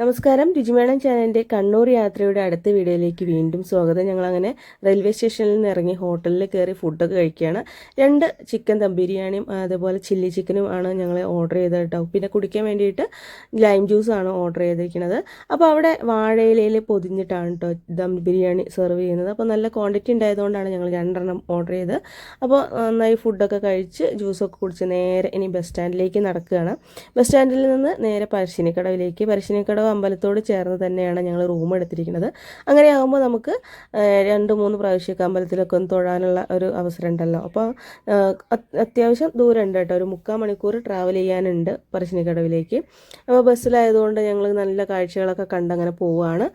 നമസ്കാരം. രുചിമേണം ചാനലിന്റെ കണ്ണൂർ യാത്രയുടെ അടുത്ത വീഡിയോയിലേക്ക് വീണ്ടും സ്വാഗതം. ഞങ്ങളങ്ങനെ റെയിൽവേ സ്റ്റേഷനിൽ നിന്ന് ഇറങ്ങി ഹോട്ടലിൽ കയറി ഫുഡൊക്കെ കഴിക്കുകയാണ്. രണ്ട് ചിക്കൻ ദം ബിരിയാണിയും അതേപോലെ ചില്ലി ചിക്കനും ആണ് ഞങ്ങൾ ഓർഡർ ചെയ്തത്. കേട്ടോ പിന്നെ കുടിക്കാൻ വേണ്ടിയിട്ട് ലൈം ജ്യൂസാണ് ഓർഡർ ചെയ്തിരിക്കുന്നത്. അപ്പോൾ അവിടെ വാഴയിലയിൽ പൊതിഞ്ഞിട്ടാണ് കേട്ടോ ദം ബിരിയാണി സെർവ് ചെയ്യുന്നത്. അപ്പോൾ നല്ല ക്വാണ്ടിറ്റി ഉണ്ടായതുകൊണ്ടാണ് ഞങ്ങൾ രണ്ടെണ്ണം ഓർഡർ ചെയ്തത്. അപ്പോൾ നന്നായി ഫുഡൊക്കെ കഴിച്ച് ജ്യൂസൊക്കെ കുടിച്ച് നേരെ ഇനി ബസ് സ്റ്റാൻഡിലേക്ക് നടക്കുകയാണ്. ബസ് സ്റ്റാൻഡിൽ നിന്ന് നേരെ പരശ്ശിനിക്കടവിലേക്ക്. പരശ്ശിനിക്കടവ് അമ്പലത്തോട് ചേർന്ന് തന്നെയാണ് ഞങ്ങൾ റൂം എടുത്തിരിക്കുന്നത്. അങ്ങനെ അങ്ങനെയാകുമ്പോൾ നമുക്ക് രണ്ട് മൂന്ന് പ്രാവശ്യമൊക്കെ അമ്പലത്തിലൊക്കെ ഒന്ന് തൊഴാനുള്ള ഒരു അവസരം ഉണ്ടല്ലോ അപ്പോൾ അത്യാവശ്യം ദൂരം ഉണ്ട് കേട്ടോ. ഒരു മുക്കാൽ മണിക്കൂർ ട്രാവൽ ചെയ്യാനുണ്ട് പറശ്ശിനിക്കടവിലേക്ക്. അപ്പോൾ ബസ്സിലായതുകൊണ്ട് ഞങ്ങൾ നല്ല കാഴ്ചകളൊക്കെ കണ്ടങ്ങനെ പോവുകയാണ്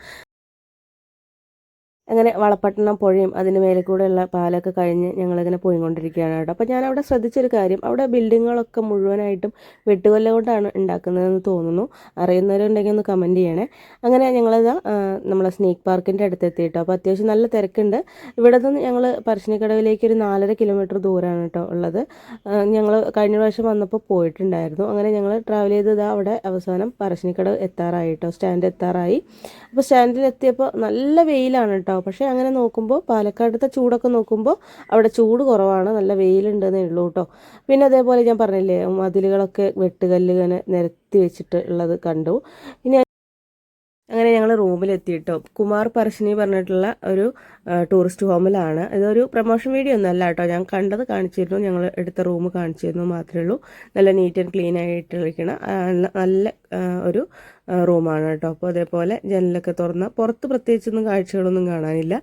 അങ്ങനെ വളപ്പട്ടണം പുഴയും അതിന് മേലെ കൂടെയുള്ള പാലൊക്കെ കഴിഞ്ഞ് ഞങ്ങളിങ്ങനെ പോയിക്കൊണ്ടിരിക്കുകയാണ് കേട്ടോ. അപ്പോൾ ഞാൻ അവിടെ ശ്രദ്ധിച്ചൊരു കാര്യം. അവിടെ ബിൽഡിങ്ങുകളൊക്കെ മുഴുവനായിട്ടും വെട്ടുകൊല്ല കൊണ്ടാണ് ഉണ്ടാക്കുന്നതെന്ന് തോന്നുന്നു. അറിയുന്നവരുണ്ടെങ്കിൽ ഒന്ന് കമന്റ് ചെയ്യണേ. അങ്ങനെ ഞങ്ങളിത് നമ്മളെ സ്നേക്ക് പാർക്കിന്റെ അടുത്ത് എത്തിയിട്ടോ അപ്പോൾ അത്യാവശ്യം നല്ല തിരക്കുണ്ട്. ഇവിടെ നിന്ന് ഞങ്ങൾ പറശ്ശിനിക്കടവിലേക്ക് ഒരു നാലര കിലോമീറ്റർ ദൂരമാണ് കേട്ടോ ഉള്ളത്. ഞങ്ങൾ കഴിഞ്ഞ പ്രാവശ്യം വന്നപ്പോൾ പോയിട്ടുണ്ടായിരുന്നു. അങ്ങനെ ഞങ്ങൾ ട്രാവൽ ചെയ്തത് അവിടെ അവസാനം പറശ്ശിനിക്കടവ് എത്താറായി കേട്ടോ. സ്റ്റാൻഡ് എത്താറായി. അപ്പോൾ സ്റ്റാൻഡിൽ എത്തിയപ്പോൾ നല്ല വെയിലാണ് കേട്ടോ. കേട്ടോ പക്ഷേ അങ്ങനെ നോക്കുമ്പോൾ പാലക്കാടത്തെ ചൂടൊക്കെ നോക്കുമ്പോൾ അവിടെ ചൂട് കുറവാണ്. നല്ല വെയിലുണ്ടെന്നേ ഉള്ളൂ കേട്ടോ. പിന്നെ അതേപോലെ ഞാൻ പറഞ്ഞില്ലേ മതിലുകളൊക്കെ വെട്ടുകല്ല് ഇങ്ങനെ നിരത്തി വെച്ചിട്ട് ഉള്ളത് കണ്ടു. ഇനി അങ്ങനെ റൂമിലെത്തിയിട്ടോ കുമാർ പറശ്ശിനി പറഞ്ഞിട്ടുള്ള ഒരു ടൂറിസ്റ്റ് ഹോമിലാണ്. ഇതൊരു പ്രൊമോഷൻ വീഡിയോ ഒന്നും അല്ല കേട്ടോ. ഞാൻ കണ്ടത് കാണിച്ചിരുന്നു. ഞങ്ങൾ എടുത്ത റൂം കാണിച്ചിരുന്നു മാത്രമേ ഉള്ളൂ. നല്ല നീറ്റ് ആൻഡ് ക്ലീൻ ആയിട്ട് ഇരിക്കണ നല്ല ഒരു റൂമാണ് കേട്ടോ. അപ്പോൾ അതേപോലെ ജനലൊക്കെ തുറന്ന പുറത്ത് പ്രത്യേകിച്ചൊന്നും കാഴ്ചകളൊന്നും കാണാനില്ല.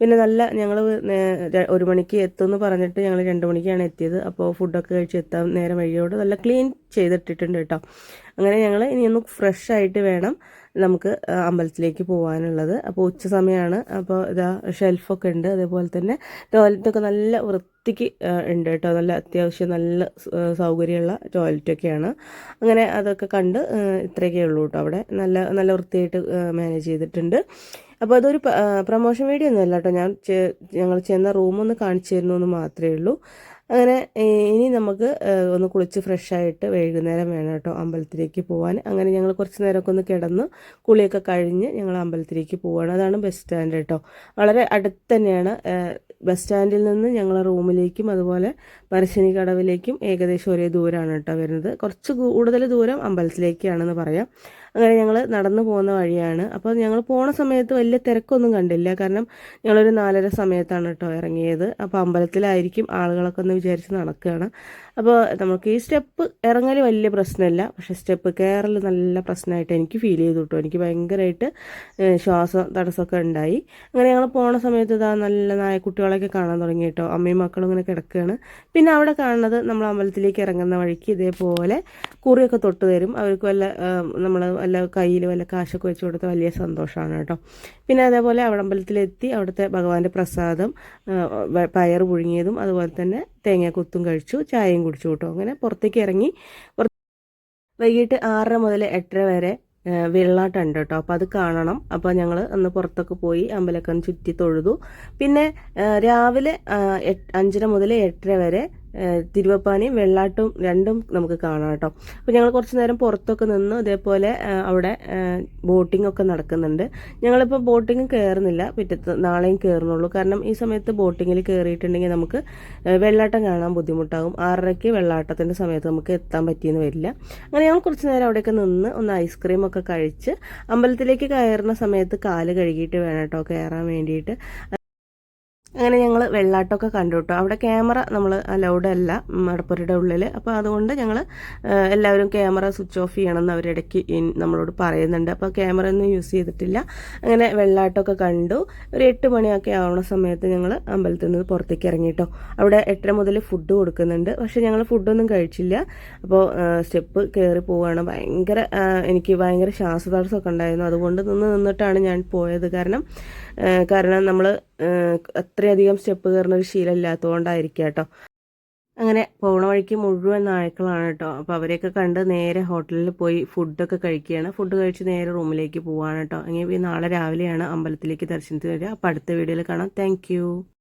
പിന്നെ നല്ല ഞങ്ങൾ ഒരു മണിക്ക് എത്തുമെന്ന് പറഞ്ഞിട്ട് ഞങ്ങൾ രണ്ട് മണിക്കാണ് എത്തിയത്. അപ്പോൾ ഫുഡൊക്കെ കഴിച്ച് എത്താൻ നേരം വഴിയോട് നല്ല ക്ലീൻ ചെയ്തിട്ടിട്ടുണ്ട് കേട്ടോ. അങ്ങനെ ഞങ്ങൾ ഇനി ഒന്ന് ഫ്രഷ് ആയിട്ട് വേണം നമുക്ക് അമ്പലത്തിലേക്ക് പോകാനുള്ളത് അപ്പോൾ ഉച്ച സമയമാണ് അപ്പോൾ ഇതാ ഷെൽഫൊക്കെ ഉണ്ട്. അതേപോലെ തന്നെ ടോയ്ലറ്റൊക്കെ നല്ല വൃത്തിക്ക് ഉണ്ട് കേട്ടോ. നല്ല അത്യാവശ്യം നല്ല സൗകര്യമുള്ള ടോയ്ലറ്റൊക്കെയാണ് അങ്ങനെ അതൊക്കെ കണ്ട് ഇത്രയൊക്കെ ഉള്ളൂ കേട്ടോ അവിടെ. നല്ല നല്ല വൃത്തിയായിട്ട് മാനേജ് ചെയ്തിട്ടുണ്ട്. അപ്പോൾ അതൊരു പ്രൊമോഷൻ വീഡിയോ ഒന്നുമല്ല കേട്ടോ. ഞാൻ ഞങ്ങൾ ചെന്ന റൂമൊന്ന് കാണിച്ചു തരുന്നു എന്ന് മാത്രമേ ഉള്ളൂ. അങ്ങനെ ഇനി നമുക്ക് ഒന്ന് കുളിച്ച് ഫ്രഷായിട്ട് വൈകുന്നേരം വേണം കേട്ടോ അമ്പലത്തിലേക്ക് പോകാൻ അങ്ങനെ ഞങ്ങൾ കുറച്ച് നേരമൊക്കെ ഒന്ന് കിടന്ന് കുളിയൊക്കെ കഴിഞ്ഞ് ഞങ്ങൾ അമ്പലത്തിലേക്ക് പോവുകയാണ് അതാണ് ബസ് സ്റ്റാൻഡ് കേട്ടോ. വളരെ അടുത്ത് തന്നെയാണ് ബസ് സ്റ്റാൻഡിൽ നിന്ന് ഞങ്ങളെ റൂമിലേക്കും അതുപോലെ പരശ്ശിനി കടവിലേക്കും ഏകദേശം ഒരേ ദൂരമാണ് കേട്ടോ വരുന്നത്. കുറച്ച് കൂടുതൽ ദൂരം അമ്പലത്തിലേക്കാണെന്ന് പറയാം. അങ്ങനെ ഞങ്ങൾ നടന്നു പോകുന്ന വഴിയാണ്. അപ്പോൾ ഞങ്ങൾ പോണ സമയത്ത് വലിയ തിരക്കൊന്നും കണ്ടില്ല. കാരണം ഞങ്ങളൊരു നാലര സമയത്താണ് കേട്ടോ ഇറങ്ങിയത്. അപ്പോൾ അമ്പലത്തിലായിരിക്കും ആളുകളൊക്കെ ഒന്ന് വിചാരിച്ച് നടക്കുകയാണ്. അപ്പോൾ നമുക്ക് ഈ സ്റ്റെപ്പ് ഇറങ്ങൽ വലിയ പ്രശ്നമില്ല. പക്ഷെ സ്റ്റെപ്പ് കയറൽ നല്ല പ്രശ്നമായിട്ട് എനിക്ക് ഫീൽ ചെയ്തു കേട്ടോ. എനിക്ക് ഭയങ്കരമായിട്ട് ശ്വാസം തടസ്സമൊക്കെ ഉണ്ടായി. അങ്ങനെ ഞങ്ങൾ പോണ സമയത്ത് ഇതാ നല്ല നായക്കുട്ടികളൊക്കെ കാണാൻ തുടങ്ങി കേട്ടോ. അമ്മയും മക്കളും ഇങ്ങനെ കിടക്കുകയാണ്. പിന്നെ അവിടെ കാണുന്നത് നമ്മൾ അമ്പലത്തിലേക്ക് ഇറങ്ങുന്ന വഴിക്ക് ഇതേപോലെ കുറിയൊക്കെ തൊട്ട് തരും. അവർക്ക് വല്ല നമ്മൾ വല്ല കയ്യിൽ വല്ല കാശൊക്കെ വെച്ച് കൊടുത്ത വലിയ സന്തോഷമാണ് കേട്ടോ. പിന്നെ അതേപോലെ അവിടെ അമ്പലത്തിലെത്തി അവിടുത്തെ ഭഗവാന്റെ പ്രസാദം പയർ പുഴുങ്ങിയതും അതുപോലെ തന്നെ തേങ്ങ കുത്തും കഴിച്ചു ചായയും കുടിച്ചു കേട്ടോ. അങ്ങനെ പുറത്തേക്ക് ഇറങ്ങി വൈകിട്ട് ആറര മുതൽ എട്ടര വരെ വെള്ളാട്ടുണ്ട് കേട്ടോ. അപ്പോൾ അത് കാണണം. അപ്പോൾ ഞങ്ങൾ അന്ന് പുറത്തൊക്കെ പോയി അമ്പലക്കം ചുറ്റി തൊഴുതു. പിന്നെ രാവിലെ അഞ്ചര മുതൽ എട്ടര വരെ തിരുവപ്പാനയും വെള്ളാട്ടും രണ്ടും നമുക്ക് കാണാം കേട്ടോ. അപ്പോൾ ഞങ്ങൾ കുറച്ച് നേരം പുറത്തൊക്കെ നിന്ന്. ഇതേപോലെ അവിടെ ബോട്ടിംഗ് ഒക്കെ നടക്കുന്നുണ്ട്. ഞങ്ങളിപ്പോൾ ബോട്ടിംഗ് കയറുന്നില്ല പിറ്റത്ത് നാളെയും കയറുന്നുള്ളൂ കാരണം ഈ സമയത്ത് ബോട്ടിങ്ങിൽ കയറിയിട്ടുണ്ടെങ്കിൽ നമുക്ക് വെള്ളാട്ടം കാണാൻ ബുദ്ധിമുട്ടാകും. ആറരയ്ക്ക് വെള്ളാട്ടത്തിന്റെ സമയത്ത് നമുക്ക് എത്താൻ പറ്റിയെന്ന് വരില്ല. അങ്ങനെ ഞങ്ങൾ കുറച്ച് നേരം അവിടെയൊക്കെ നിന്ന് ഒന്ന് ഐസ്ക്രീം ഒക്കെ കഴിച്ച് അമ്പലത്തിലേക്ക് കയറുന്ന സമയത്ത് കാൽ കഴുകിയിട്ട് വേണം കേട്ടോ കയറാൻ വേണ്ടിയിട്ട്. അങ്ങനെ ഞങ്ങൾ വെള്ളാട്ടമൊക്കെ കണ്ടു കേട്ടോ അവിടെ ക്യാമറ നമ്മൾ അലൗഡ് അല്ല മടപ്പുരയുടെ ഉള്ളിൽ അപ്പോൾ അതുകൊണ്ട് ഞങ്ങൾ എല്ലാവരും ക്യാമറ സ്വിച്ച് ഓഫ് ചെയ്യണമെന്ന് അവരിടയ്ക്ക് നമ്മളോട് പറയുന്നുണ്ട്. അപ്പോൾ ക്യാമറ ഒന്നും യൂസ് ചെയ്തിട്ടില്ല. അങ്ങനെ വെള്ളാട്ടമൊക്കെ കണ്ടു. ഒരു എട്ട് മണിയൊക്കെ ആവുന്ന സമയത്ത് ഞങ്ങൾ അമ്പലത്തിൽ നിന്ന് പുറത്തേക്ക് ഇറങ്ങിയിട്ടോ അവിടെ എട്ടര മുതൽ ഫുഡ് കൊടുക്കുന്നുണ്ട്. പക്ഷേ ഞങ്ങൾ ഫുഡൊന്നും കഴിച്ചില്ല. അപ്പോൾ സ്റ്റെപ്പ് കയറി പോവുകയാണ് ഭയങ്കര എനിക്ക് ഭയങ്കര ശ്വാസതടസ്സമൊക്കെ ഉണ്ടായിരുന്നു. അതുകൊണ്ട് നിന്ന് നിന്നിട്ടാണ് ഞാൻ പോയത്. കാരണം കാരണം നമ്മൾ അത്രയധികം സ്റ്റെപ്പ് കയറുന്ന ഒരു ശീലം കേട്ടോ അങ്ങനെ പോണ വഴിക്ക് മുഴുവൻ നായ്ക്കളാണ് കേട്ടോ. അപ്പോൾ അവരെയൊക്കെ കണ്ട് നേരെ ഹോട്ടലിൽ പോയി ഫുഡൊക്കെ കഴിക്കുകയാണ്. ഫുഡ് കഴിച്ച് നേരെ റൂമിലേക്ക് പോവാണ് കേട്ടോ. അങ്ങനെ നാളെ രാവിലെയാണ് അമ്പലത്തിലേക്ക് ദർശനത്തിന് വരിക. അപ്പോൾ അടുത്ത വീഡിയോയിൽ കാണാം. താങ്ക്